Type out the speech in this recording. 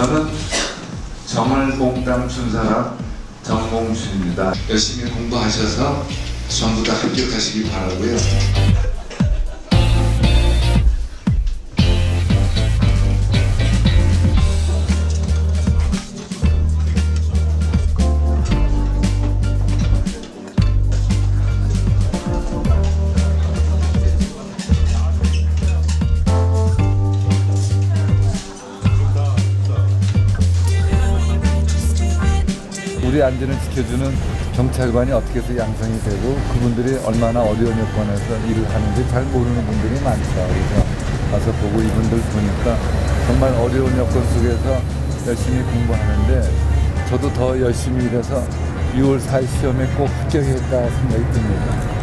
저는 정을 몽땅 준 사람 정몽준입니다. 열심히 공부하셔서 전부 다 합격하시기 바라고요. 우리 안전을 지켜주는 경찰관이 어떻게 해서 양성이 되고 그분들이 얼마나 어려운 여건에서 일을 하는지 잘 모르는 분들이 많죠. 그래서 가서 보고 이분들 보니까 정말 어려운 여건 속에서 열심히 공부하는데 저도 더 열심히 일해서 6월 4일 시험에 꼭 합격했다 생각이 듭니다.